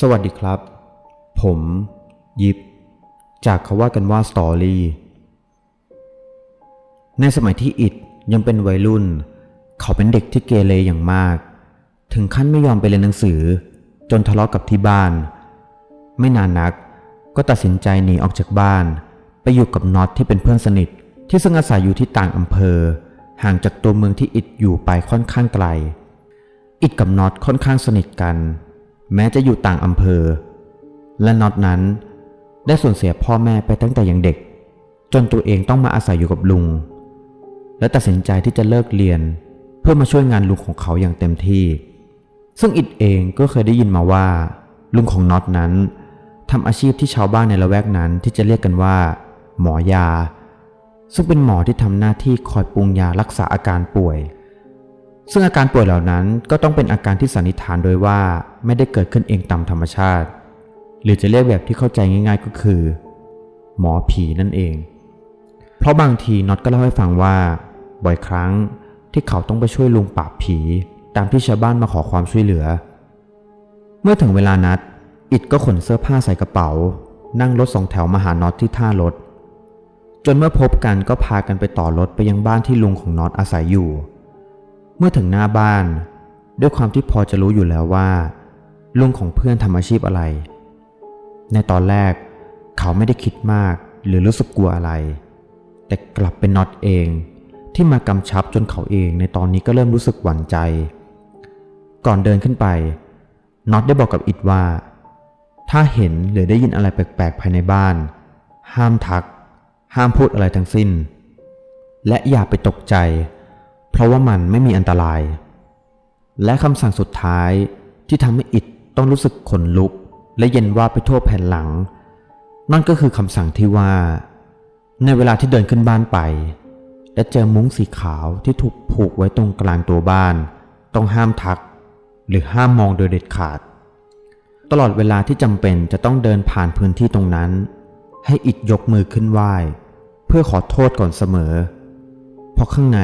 สวัสดีครับ ผม ยิบ จากเขาว่ากันว่าสตอรี่ ในสมัยที่อิดยังเป็นวัยรุ่น เขาเป็นเด็กที่เกเรอย่างมาก ถึงขั้นไม่ยอมไปเรียนหนังสือ จนทะเลาะกับที่บ้าน ไม่นานนักก็ตัดสินใจหนีออกจากบ้าน ไปอยู่กับน็อตที่เป็นเพื่อนสนิท ที่ซึ่งอาศัยอยู่ที่ต่างอำเภอ ห่างจากตัวเมืองที่อิดอยู่ไปค่อนข้างไกล อิดกับน็อตค่อนข้างสนิทกัน แม้จะอยู่ต่างอำเภอ และน็อตนั้น ได้สูญเสียพ่อแม่ไปตั้งแต่ยังเด็ก จนตัวเองต้องมาอาศัยอยู่กับลุง และตัดสินใจที่จะเลิกเรียน เพื่อมาช่วยงานลุงของเขาอย่างเต็มที่ ซึ่งอิดเองก็เคยได้ยินมาว่า ลุงของน็อตนั้นทำอาชีพที่ชาวบ้านในละแวกนั้นที่จะเรียกกันว่า หมอยา ซึ่งเป็นหมอที่ทำหน้าที่คอยปรุงยารักษาอาการป่วย ซึ่งอาการป่วยเหล่านั้นก็ต้องเป็นอาการที่สันนิษฐานโดยว่าไม่ได้เกิดขึ้นเองตามธรรมชาติ หรือจะเรียกแบบที่เข้าใจง่าย ๆ ก็คือ หมอผีนั่นเอง เพราะบางทีน็อตก็เล่าให้ฟังว่า บ่อยครั้งที่เขาต้องไปช่วยลุงปราบผี ตามที่ชาวบ้านมาขอความช่วยเหลือ เมื่อถึงเวลานัด อิดก็ขนเสื้อผ้าใส่กระเป๋า นั่งรถสองแถวมาหาน็อตที่ท่ารถจนเมื่อพบกันก็พากันไปต่อรถไปยังบ้านที่ลุงของน็อตอาศัยอยู่ เมื่อถึงหน้าบ้าน ด้วยความที่พอจะรู้อยู่แล้วว่า ลุงของเพื่อนทำอาชีพอะไร ในตอนแรกเขาไม่ได้คิดมากหรือรู้สึกกลัวอะไร แต่กลับเป็นน็อตเองที่มากำชับจนเขาเองในตอนนี้ก็เริ่มรู้สึกหวั่นใจ ก่อนเดินขึ้นไปน็อตได้บอกกับอิดว่า ถ้าเห็นหรือได้ยินอะไรแปลกๆภายในบ้าน ห้ามทัก ห้ามพูดอะไรทั้งสิ้น และอย่าไปตกใจ เพราะว่ามันไม่มีอันตราย และคำสั่งสุดท้ายที่ทำให้อิดต้องรู้สึกขนลุก และเย็นว่าไปทั่วแผ่นหลัง นั่นก็คือคำสั่งที่ว่า ในเวลาที่เดินขึ้นบ้านไป และเจอมุ้งสีขาวที่ถูกผูกไว้ตรงกลางตัวบ้าน ต้องห้ามทัก หรือห้ามมองโดยเด็ดขาด ตลอดเวลาที่จำเป็นจะต้องเดินผ่านพื้นที่ตรงนั้น ให้อิดยกมือขึ้นไหว้เพื่อขอโทษก่อนเสมอ เพราะข้างใน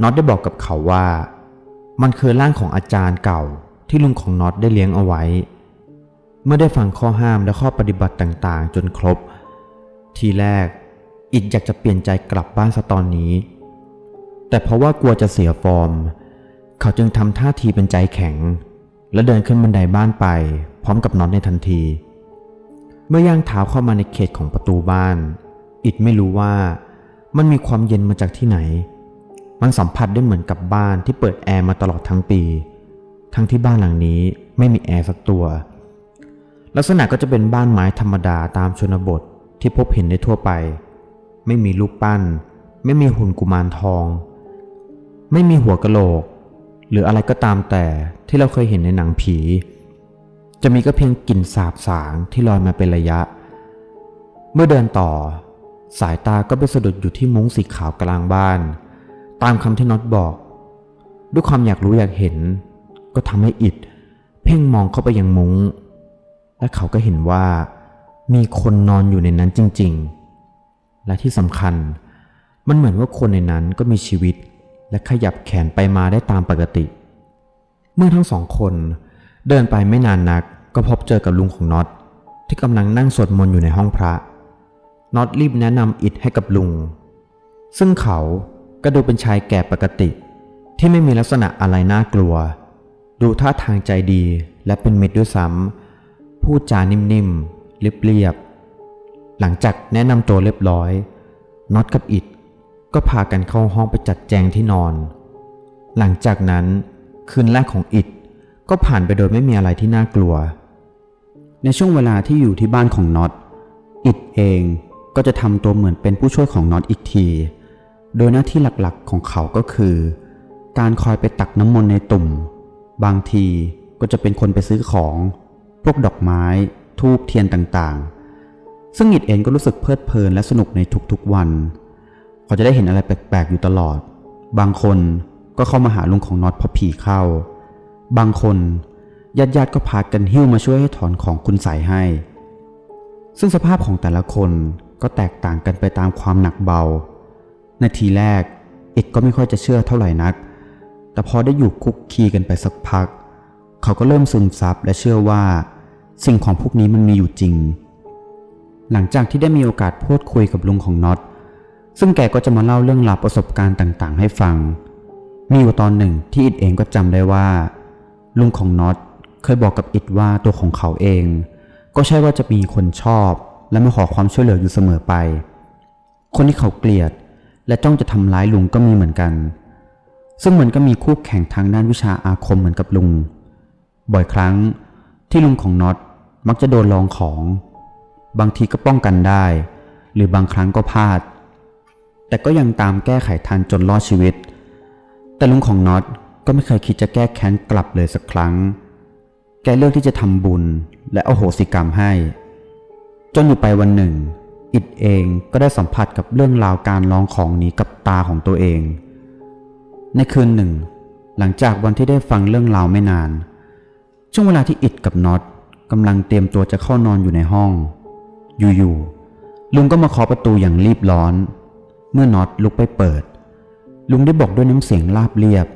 น็อตได้บอกกับเขาว่า มันคือร่างของอาจารย์เก่าที่ลุงของน็อตได้เลี้ยงเอาไว้ เมื่อได้ฟังข้อห้ามและข้อปฏิบัติต่างๆ จนครบ ทีแรกอิดอยากจะเปลี่ยนใจกลับบ้านซะตอนนี้ แต่เพราะว่ากลัวจะเสียฟอร์ม เขาจึงทำท่าทีเป็นใจแข็ง และเดินขึ้นบันไดบ้านไป พร้อมกับน็อตในทันที เมื่อย่างเท้าเข้ามาในเขตของประตูบ้าน อิดไม่รู้ว่ามันมีความเย็นมาจากที่ไหน มันสัมผัสได้เหมือนกับบ้านที่เปิดแอร์มาตลอดทั้งปี ทั้งที่บ้านหลังนี้ไม่มีแอร์สักตัว ลักษณะก็จะเป็นบ้านไม้ธรรมดาตามชนบทที่พบเห็นได้ทั่วไป ไม่มีรูปปั้น ไม่มีหุ่นกุมารทอง ไม่มีหัวกะโหลก หรืออะไรก็ตามแต่ที่เราเคยเห็นในหนังผี จะมีก็เพียงกลิ่นสาบสางที่ลอยมาเป็นระยะ เมื่อเดินต่อ สายตาก็ไปสะดุดอยู่ที่มุ้งสีขาวกลางบ้าน ตามคำที่น็อตบอก ด้วยความอยากรู้อยากเห็น ก็ทำให้อิดเพ่งมองเข้าไปยังมุง้ง และเขาก็เห็นว่า มีคนนอนอยู่ในนั้นจริง ๆ และที่สำคัญ มันเหมือนว่าคนในนั้นก็มีชีวิต และขยับแขนไปมาได้ตามปกติ เมื่อทั้งสองคนเดินไปไม่นานนักก็พบเจอกับลุงของน็อตที่กำลังนั่งสวดมนต์อยู่ในห้องพระน็อตรีบแนะนำอิดให้กับลุง ซึ่งเขา ก็ดูเป็นชายแก่ปกติ ที่ไม่มีลักษณะอะไรน่ากลัว ดูท่าทางใจดีและเป็นมิตรด้วยซ้ำพูดจานิ่มๆเรียบๆหลังจากแนะนำตัวเรียบร้อยน็อตกับอิดก็พากันเข้าห้องไปจัดแจงที่นอน หลังจากนั้นคืนแรกของอิดก็ผ่านไปโดยไม่มีอะไรที่น่ากลัว ในช่วงเวลาที่อยู่ที่บ้านของน็อตอิดเองก็จะทำตัวเหมือนเป็นผู้ช่วยของน็อตอีกที โดยหน้าที่หลักๆของเขาก็คือ การคอยไปตักน้ำมนต์ในตุ่ม บางทีก็จะเป็นคนไปซื้อของ พวกดอกไม้ทูบเทียนต่างๆ ซึ่งอิดเองก็รู้สึกเพลิดเพลินและสนุกในทุกๆวัน เขาจะได้เห็นอะไรแปลกๆอยู่ตลอด บางคนก็เข้ามาหาลุงของน็อตเพราะผีเข้า บางคนญาติญาติๆก็พากันหิ้วมาช่วยให้ถอนของคุณใส่ให้ ซึ่งสภาพของแต่ละคนก็แตกต่างกันไปตามความหนักเบา ในทีแรก เอกก็ไม่ค่อยจะเชื่อเท่าไหร่นัก แต่พอได้อยู่คุกคีกันไปสักพัก เขาก็เริ่มซึมซับและเชื่อว่า สิ่งของพวกนี้มันมีอยู่จริง หลังจากที่ได้มีโอกาสพูดคุยกับลุงของน็อต ซึ่งแกก็จะมาเล่าเรื่องราวประสบการณ์ต่างๆ ให้ฟัง มีอยู่ตอนหนึ่งที่อิดเองก็จำได้ว่า ลุงของน็อตเคยบอกกับอิดว่าตัวของเขาเอง ก็ใช่ว่าจะมีคนชอบและมาขอความช่วยเหลืออยู่เสมอไป คนที่เขาเกลียด และจ้องจะทำร้ายลุงก็มีเหมือนกัน ซึ่งมันก็มีคู่แข่งทางด้านวิชาอาคมเหมือนกับลุง บ่อยครั้งที่ลุงของน็อตมักจะโดนลองของ บางทีก็ป้องกันได้ หรือบางครั้งก็พลาด แต่ก็ยังตามแก้ไขทันจนรอดชีวิต แต่ลุงของน็อตก็ไม่เคยคิดจะแก้แค้นกลับเลยสักครั้ง แกเลือกที่จะทำบุญและอโหสิกรรมให้ จนอยู่ไปวันหนึ่ง อิดเองก็ได้สัมผัสกับเรื่องราวการลองของนี้กับตาของตัวเอง ในคืนหนึ่ง หลังจากวันที่ได้ฟังเรื่องราวไม่นาน ช่วงเวลาที่อิดกับน็อตกำลังเตรียมตัวจะเข้านอนอยู่ในห้อง อยู่ๆลุงก็มาเคาะประตูอย่างรีบร้อน เมื่อน็อตลุกไปเปิด ลุงได้บอกด้วยน้ำเสียงราบเรียบ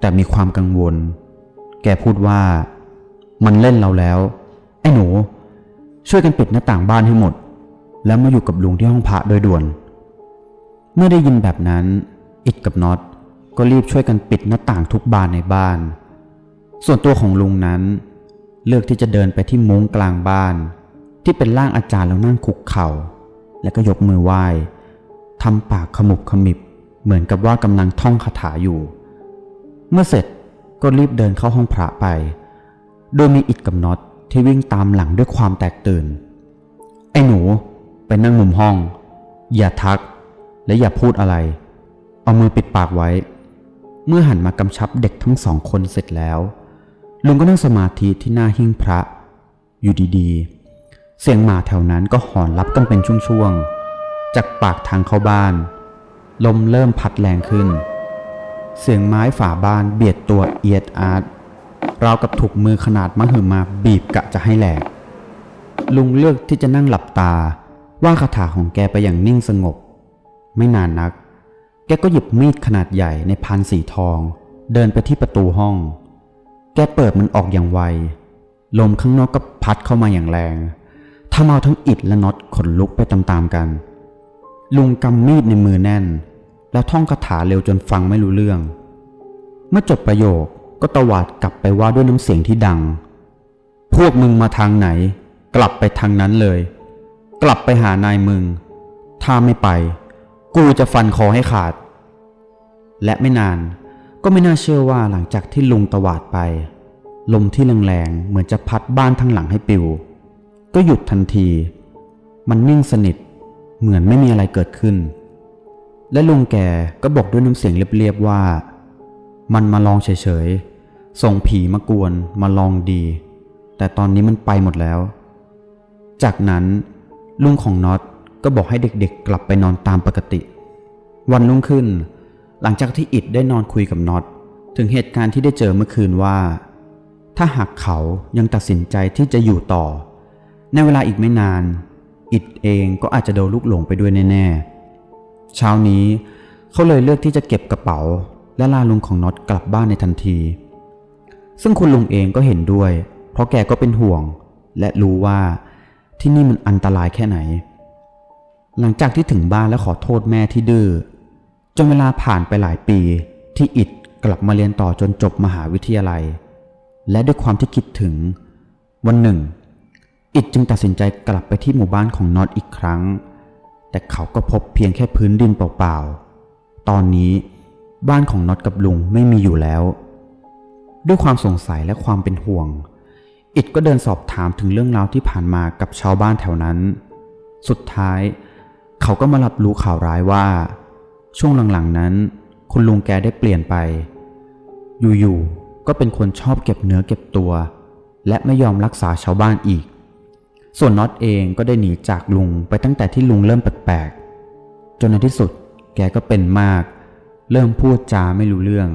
แต่มีความกังวล แกพูดว่า มันเล่นเราแล้ว ไอ้หนู ช่วยกันปิดหน้าต่างบ้านให้หมด แล้วมาอยู่กับลุงที่ห้องพระโดยด่วน เมื่อได้ยินแบบนั้น อิดกับน็อตก็รีบช่วยกันปิดหน้าต่างทุกบานในบ้าน ส่วนตัวของลุงนั้น เลือกที่จะเดินไปที่มุ้งกลางบ้าน ที่เป็นร่างอาจารย์แล้วนั่งคุกเข่า แล้วก็ยกมือไหว้ทำปากขมุบขมิบ เหมือนกับว่ากำลังท่องคาถาอยู่ เมื่อเสร็จก็รีบเดินเข้าห้องพระไป โดยมีอิดกับน็อตที่วิ่งตามหลังด้วยความแตกตื่น ไอ้หนู ไปนั่งมุมห้อง อย่าทัก และอย่าพูดอะไร เอามือปิดปากไว้ เมื่อหันมากำชับเด็กทั้งสองคนเสร็จแล้ว ลุงก็นั่งสมาธิที่หน้าหิ้งพระ อยู่ดีๆ เสียงหมาแถวนั้นก็หอนรับกันเป็นช่วงๆ จากปากทางเข้าบ้าน ลมเริ่มพัดแรงขึ้น เสียงไม้ฝาบ้านเบียดตัวเอียดอาร์ตราวกับถูกมือขนาดมหึมาบีบกะจะให้แหลก ลุงเลือกที่จะนั่งหลับตา ว่าคาถาของแกไปอย่างนิ่งสงบ ไม่นานนัก แกก็หยิบมีดขนาดใหญ่ในพันสีทอง เดินไปที่ประตูห้อง แกเปิดมันออกอย่างไว ลมข้างนอกก็พัดเข้ามาอย่างแรงทำเอาทั้งอิดและน็อตขนลุกไปตามๆกัน ลุงกำมีดในมือแน่น แล้วท่องคาถาเร็วจนฟังไม่รู้เรื่อง เมื่อจบประโยคก็ตวาดกลับไปว่าด้วยน้ำเสียงที่ดัง พวกมึงมาทางไหน กลับไปทางนั้นเลย กลับไปหานายมึง ถ้าไม่ไป กูจะฟันคอให้ขาด และไม่นานก็ไม่น่าเชื่อว่าหลังจากที่ลุงตวาดไป ลมที่แรงๆเหมือนจะพัดบ้านทั้งหลังให้ปิว ก็หยุดทันที มันนิ่งสนิท เหมือนไม่มีอะไรเกิดขึ้น และลุงแกก็บอกด้วยน้ำเสียงเรียบๆว่า มันมาลองเฉยๆ ส่งผีมากวนมาลองดี แต่ตอนนี้มันไปหมดแล้ว จากนั้น ลุงของน็อตก็บอกให้เด็กๆ กลับไปนอนตามปกติ วันรุ่งขึ้น หลังจากที่อิดได้นอนคุยกับน็อตถึงเหตุการณ์ที่ได้เจอเมื่อคืนว่า ถ้าหากเขายังตัดสินใจที่จะอยู่ต่อ ในเวลาอีกไม่นาน อิดเองก็อาจจะโดนลูกหลงไปด้วยแน่ๆเช้านี้เขาเลยเลือกที่จะเก็บกระเป๋า และลาลุงของน็อตกลับบ้านในทันที ซึ่งคุณลุงเองก็เห็นด้วย เพราะแกก็เป็นห่วง และรู้ว่า ที่นี่มันอันตรายแค่ไหน หลังจากที่ถึงบ้านและขอโทษแม่ที่ดื้อจนเวลาผ่านไปหลายปีที่อิดกลับมาเรียนต่อจนจบมหาวิทยาลัย และด้วยความที่คิดถึง วันหนึ่ง อิดจึงตัดสินใจกลับไปที่หมู่บ้านของน็อตอีกครั้ง แต่เขาก็พบเพียงแค่พื้นดินเปล่าๆ ตอนนี้บ้านของน็อตกับลุงไม่มีอยู่แล้ว ด้วยความสงสัยและความเป็นห่วง อิดก็เดินสอบถามถึงเรื่องราวที่ผ่านมากับชาวบ้านแถวนั้น สุดท้าย เขาก็มารับรู้ข่าวร้ายว่า ช่วงหลังๆนั้น คุณลุงแกได้เปลี่ยนไป อยู่ๆก็เป็นคนชอบเก็บเนื้อเก็บตัว และไม่ยอมรักษาชาวบ้านอีก ส่วนน็อตเองก็ได้หนีจากลุงไปตั้งแต่ที่ลุงเริ่มแปลกๆจนในที่สุดแกก็เป็นมาก เริ่มพูดจาไม่รู้เรื่อง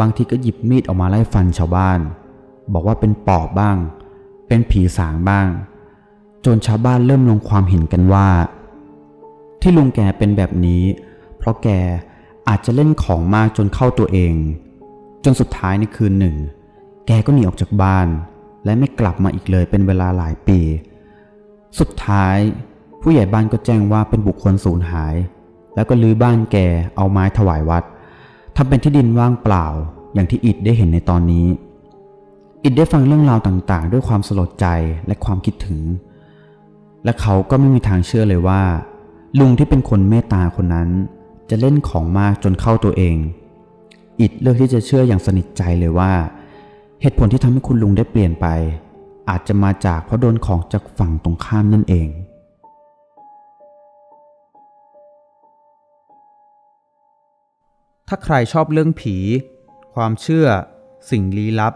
บางทีก็หยิบมีดออกมาไล่ฟันชาวบ้าน บอกว่าเป็นปอบบ้าง เป็นผีสางบ้าง จนชาวบ้านเริ่มลงความเห็นกันว่า ที่ลุงแกเป็นแบบนี้ เพราะแกอาจจะเล่นของมากจนเข้าตัวเอง จนสุดท้ายในคืนหนึ่ง แกก็หนีออกจากบ้าน และไม่กลับมาอีกเลยเป็นเวลาหลายปี สุดท้าย ผู้ใหญ่บ้านก็แจ้งว่าเป็นบุคคลสูญหาย แล้วก็ลื้อบ้านแกเอาไม้ถวายวัดทำเป็นที่ดินว่างเปล่าอย่างที่อิดได้เห็นในตอนนี้ อิดได้ฟังเรื่องราวต่างๆ ด้วยความสลดใจและความคิดถึง และเขาก็ไม่มีทางเชื่อเลยว่า ลุงที่เป็นคนเมตตาคนนั้น จะเล่นของมากจนเข้าตัวเอง อิดเลือกที่จะเชื่ออย่างสนิทใจเลยว่า เหตุผลที่ทำให้คุณลุงได้เปลี่ยนไป อาจจะมาจากเพราะโดนของจากฝั่งตรงข้ามนั่นเองถ้าใครชอบเรื่องผี ความเชื่อ สิ่งลี้ลับ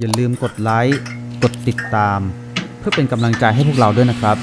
อย่าลืมกดไลค์ กดติดตาม เพื่อเป็นกำลังใจให้พวกเราด้วยนะครับ